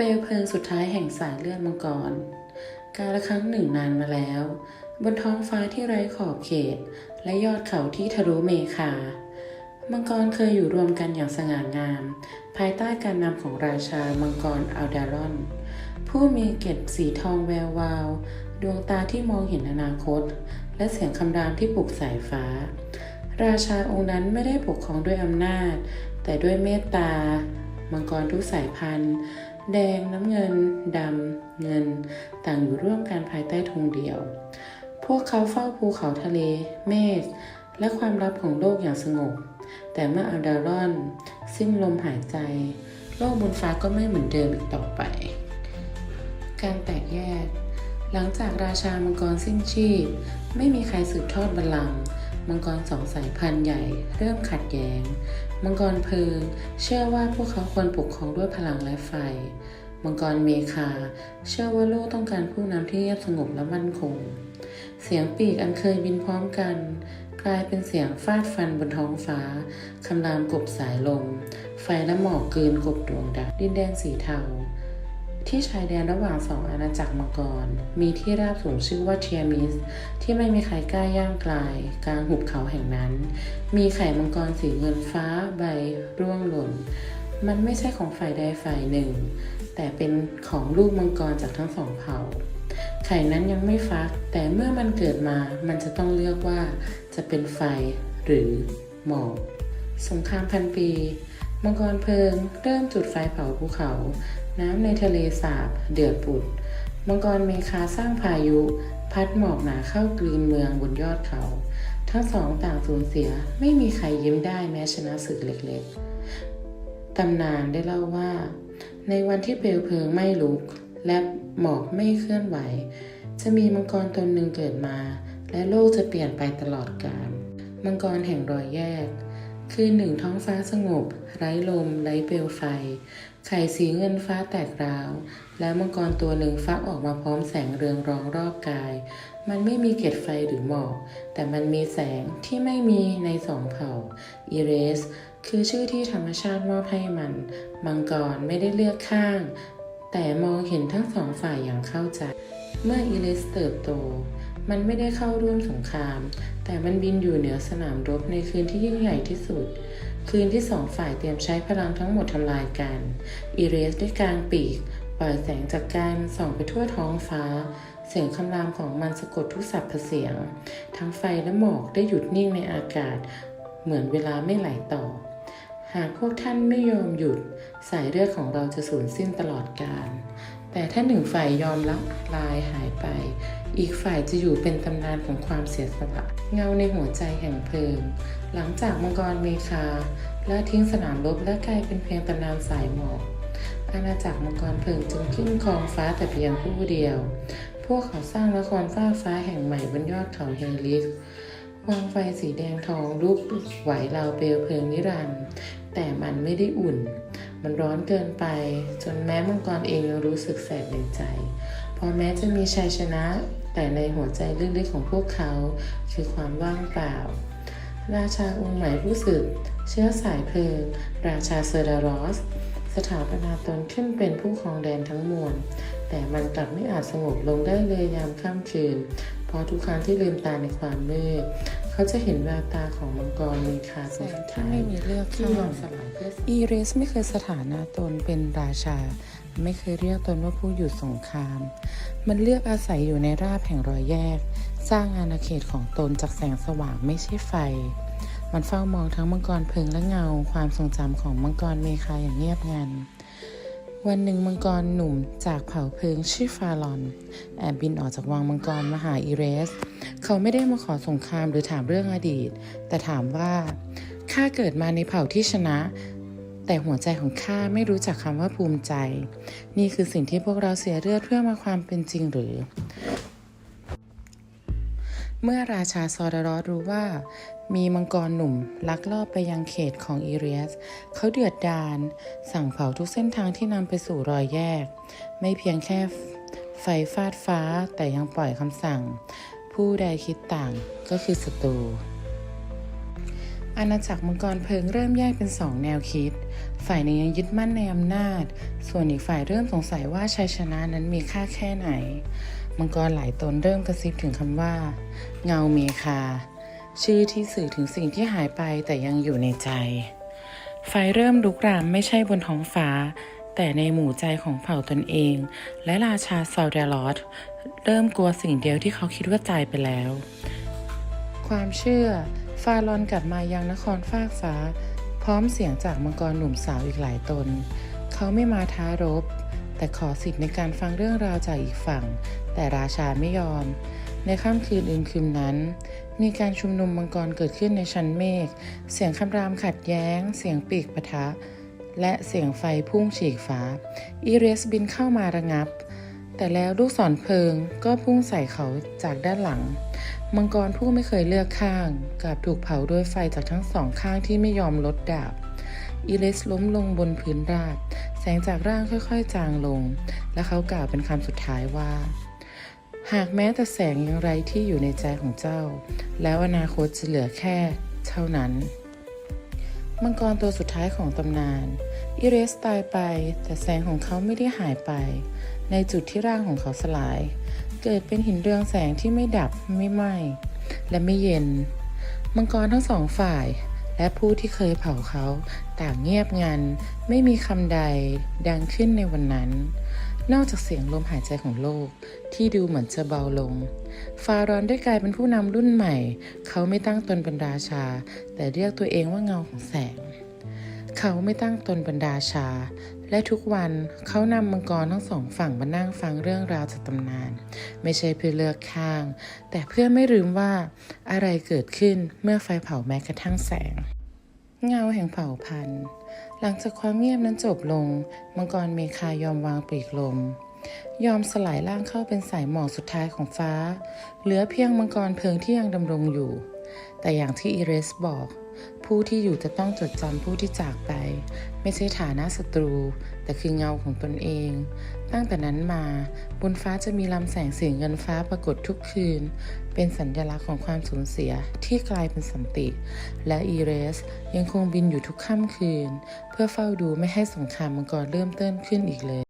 เปลวเพลิงสุดท้ายแห่งสายเลือดมังกร กาลครั้งหนึ่งนานมาแล้ว บนท้องฟ้าที่ไร้ขอบเขต และยอดเขาที่ทะลุเมฆามังกรเคยอยู่รวมกันอย่างสง่างาม ภายใต้การนำของราชามังกรอัลดารอน ผู้มีเกล็ดสีทองแวววาว ดวงตาที่มองเห็นอนาคต และเสียงคำรามที่ปลุกสายฟ้า ราชาองค์นั้นไม่ได้ปกครองด้วยอำนาจ แต่ด้วยเมตตา มังกรทุกสายพันธุ์ แดงน้ำเงินดำเงิน ต่างอยู่ร่วมกันภายใต้ธงเดียว พวกเขาเฝ้าภูเขาทะเล เมฆและความลับของโลกอย่างสงบ แต่เมื่ออัลดารอน สิ้นลมหายใจ โลกบนฟ้าก็ไม่เหมือนเดิมอีกต่อไป การแตกแยก หลังจากราชามังกรสิ้นชีพ ไม่มีใครสืบทอดบัลลังก์มังกรสองสายพันธุ์ใหญ่ เริ่มขัดแย้ง มังกรเพลิง เชื่อว่าพวกเขาควรปกครองด้วยพลังและไฟ มังกรเมคา เชื่อว่าโลกต้องการผู้นำที่เงียบสงบและมั่นคง เสียงปีกอันเคยบินพร้อมกัน กลายเป็นเสียงฟาดฟันบนท้องฟ้าคำรามกบสายลม ไฟและหมอกเกินกบดวงดาวดินแดนสีเทา ที่ชายแดนระหว่างสองอาณาจักรมังกรมีที่ราบสูงชื่อว่าเทียมิส ที่ไม่มีใครกล้าย่างกลาย กลางหุบเขาแห่งนั้น มีไข่มังกรสีเงินฟ้าใบร่วงหล่น มันไม่ใช่ของฝ่ายใดฝ่ายหนึ่ง แต่เป็นของลูกมังกรจากทั้งสองเผ่า ไข่นั้นยังไม่ฟัก แต่เมื่อมันเกิดมา มันจะต้องเลือกว่าจะเป็นไฟหรือหมอก สงครามพันปี มังกรเพลิง เริ่มจุดไฟเผาภูเขา น้ำในทะเลสาบเดือดปุด มังกรเมคาสร้างพายุ พัดหมอกหนาเข้ากลืนเมืองบนยอดเขา ทั้งสองต่างสูญเสียไม่มีใครยิ้มได้แม้ชนะศึกเล็กๆ ตำนานได้เล่าว่า ในวันที่เปลวเพลิงไม่ลุก และหมอกไม่เคลื่อนไหว จะมีมังกรตนหนึ่งเกิดมา และโลกจะเปลี่ยนไปตลอดกาลมังกรแห่งรอยแยก คือหนึ่งท้องฟ้าสงบ ไร้ลม ไร้เปลวไฟ ไข่สีเงินฟ้าแตกราว และมังกรตัวหนึ่งฟักออกมาพร้อมแสงเรืองรองรอบกาย มันไม่มีเกล็ดไฟหรือหมอก แต่มันมีแสงที่ไม่มีในสองเผ่าอีเรส คือชื่อที่ธรรมชาติมอบให้มัน มังกรไม่ได้เลือกข้าง แต่มองเห็นทั้งสองฝ่ายอย่างเข้าใจ เมื่ออีเลสเติบโต มันไม่ได้เข้าร่วมสงคราม แต่มันบินอยู่เหนือสนามรบในคืนที่ยิ่งใหญ่ที่สุด คืนที่สองฝ่ายเตรียมใช้พลังทั้งหมดทำลายกัน อีเรสได้กลางปีกปล่อยแสงจากการส่องไปทั่วท้องฟ้า เสียงคำรามของมันสะกดทุกสับเสียง ทั้งไฟและหมอกได้หยุดนิ่งในอากาศ เหมือนเวลาไม่ไหลต่อ หากพวกท่านไม่ยอมหยุด สายเลือดของเราจะสูญสิ้นตลอดกาล แต่ถ้าหนึ่งฝ่ายยอมละลายหายไป อีกฝ่ายจะอยู่เป็นตำนานของความเสียสละ เงาในหัวใจแห่งเพลิง หลังจากมังกรเมคาและทิ้งสนามรบและกลายเป็นเพียงตำนานสายหมอก อาณาจักรมังกรเพลิงจึงขึ้นครองฟ้าแต่เพียงผู้เดียว พวกเขาสร้างนครฟ้าฟ้าแห่งใหม่บนยอดเขาเฮลิสวางไฟสีแดงทองลุกไหวราวเปลวเพลิงนิรันดร์แต่มันไม่ได้อุ่น มันร้อนเกินไป จนแม้มังกรเองยังรู้สึกแสบในใจ เพราะแม้จะมีชัยชนะ แต่ในหัวใจลึกๆของพวกเขา คือความว่างเปล่า ราชาองค์ใหม่ผู้สืบเชื้อสายเพลิง ราชาเซอร์ดารอส สถาปนาตนขึ้นเป็นผู้ครองแดนทั้งมวล แต่มันกลับไม่อาจสงบลงได้เลยยามค่ำคืน เพราะทุกครั้งที่ลืมตาในความมืด เขาจะเห็นแววตาของมังกรมีคาสุดท้ายไม่มีเลือกที่ยอมสลายเพื่ออีเรสไม่เคยสถานะตนเป็นราชา ไม่เคยเรียกตนว่าผู้หยุดสงคราม มันเลือกอาศัยอยู่ในราบแห่งรอยแยก สร้างอาณาเขตของตนจากแสงสว่างไม่ใช่ไฟ มันเฝ้ามองทั้งมังกรเพลิงและเงา ความทรงจำของมังกรเมคาอย่างเงียบงันวันหนึ่งมังกรหนุ่มจากเผ่าเพลิงชื่อฟาลอน แอบบินออกจากวังมังกรมาหาอีเรส เขาไม่ได้มาขอสงครามหรือถามเรื่องอดีต แต่ถามว่าข้าเกิดมาในเผ่าที่ชนะ แต่หัวใจของข้าไม่รู้จักคำว่าภูมิใจ นี่คือสิ่งที่พวกเราเสียเลือดเพื่อมาความเป็นจริงหรือ เมื่อราชาซอดรอสรู้ว่ามีมังกรหนุ่มลักลอบไปยังเขตของอีเรียส เขาเดือดดาลสั่งเผาทุกเส้นทางที่นำไปสู่รอยแยก ไม่เพียงแค่ไฟฟาดฟ้าแต่ยังปล่อยคำสั่ง ผู้ใดคิดต่างก็คือศัตรูอาณาจักรมังกรเพลิงเริ่มแยกเป็นสองแนวคิด ฝ่ายหนึ่งยังยึดมั่นในอำนาจ ส่วนอีกฝ่ายเริ่มสงสัยว่าชัยชนะนั้นมีค่าแค่ไหน มังกรหลายตนเริ่มกระซิบถึงคำว่า เงาเมคา ชื่อที่สื่อถึงสิ่งที่หายไปแต่ยังอยู่ในใจ ไฟเริ่มลุกรามไม่ใช่บนท้องฟ้า แต่ในหมู่ใจของเผ่าตนเอง และราชาซาเดลอสเริ่มกลัวสิ่งเดียวที่เขาคิดว่าตายไปแล้ว ความเชื่อ ฟาลอนกลับมายังนครฟากฟ้า พร้อมเสียงจากมังกรหนุ่มสาวอีกหลายตน เขาไม่มาท้ารบ แต่ขอสิทธิ์ในการฟังเรื่องราวจากอีกฝั่ง แต่ราชาไม่ยอม ในค่ำคืนอื่นคืนนั้น มีการชุมนุมมังกรเกิดขึ้นในชั้นเมฆ เสียงคำรามขัดแย้ง เสียงปีกปะทะ และเสียงไฟพุ่งฉีกฟ้า อีเรสบินเข้ามาระงับ แต่แล้วลูกศรเพลิงก็พุ่งใส่เขาจากด้านหลัง มังกรผู้ไม่เคยเลือกข้างกลับถูกเผาด้วยไฟจากทั้งสองข้างที่ไม่ยอมลดดาบ อีเลสล้มลงบนพื้นราบ แสงจากร่างค่อยๆ จางลง และเขากล่าวเป็นคำสุดท้ายว่า หากแม้แต่แสงยังไรที่อยู่ในใจของเจ้า แล้วอนาคตจะเหลือแค่ เท่านั้น มังกรตัวสุดท้ายของตำนานอีเรสตายไป แต่แสงของเขาไม่ได้หายไป ในจุดที่ร่างของเขาสลาย เกิดเป็นหินเรืองแสงที่ไม่ดับไม่ไหม้และไม่เย็น มังกรทั้งสองฝ่าย และผู้ที่เคยเผาเขาต่างเงียบงัน ไม่มีคำใดดังขึ้นในวันนั้น นอกจากเสียงลมหายใจของโลกที่ดูเหมือนจะเบาลง ฟารอนได้กลายเป็นผู้นำรุ่นใหม่ เขาไม่ตั้งตนเป็นราชา แต่เรียกตัวเองว่าเงาของแสง เขาไม่ตั้งตนเป็นราชา และทุกวันเขานำมังกรทั้งสองฝั่งมานั่งฟังเรื่องราวจากตำนาน ไม่ใช่เพื่อเลือกข้าง แต่เพื่อไม่ลืมว่าอะไรเกิดขึ้นเมื่อไฟเผาแม้กระทั่งแสง เงาแห่งเผ่าพันธุ์ หลังจากความเงียบนั้นจบลง มังกรเมคายอมวางปีกลม ยอมสลายร่างเข้าเป็นสายหมอกสุดท้ายของฟ้า เหลือเพียงมังกรเพลิงที่ยังดำรงอยู่ แต่อย่างที่อีเรสบอก ผู้ที่อยู่จะต้องจดจำผู้ที่จากไป ไม่ใช่ฐานะศัตรู แต่คือเงาของตนเอง ตั้งแต่นั้นมาบนฟ้าจะมีลำแสงสีเงินฟ้าปรากฏทุกคืน เป็นสัญลักษณ์ของความสูญเสียที่กลายเป็นสันติ และอีเรสยังคงบินอยู่ทุกค่ำคืน เพื่อเฝ้าดูไม่ให้สงครามมังกรเริ่มต้นขึ้นอีกเลย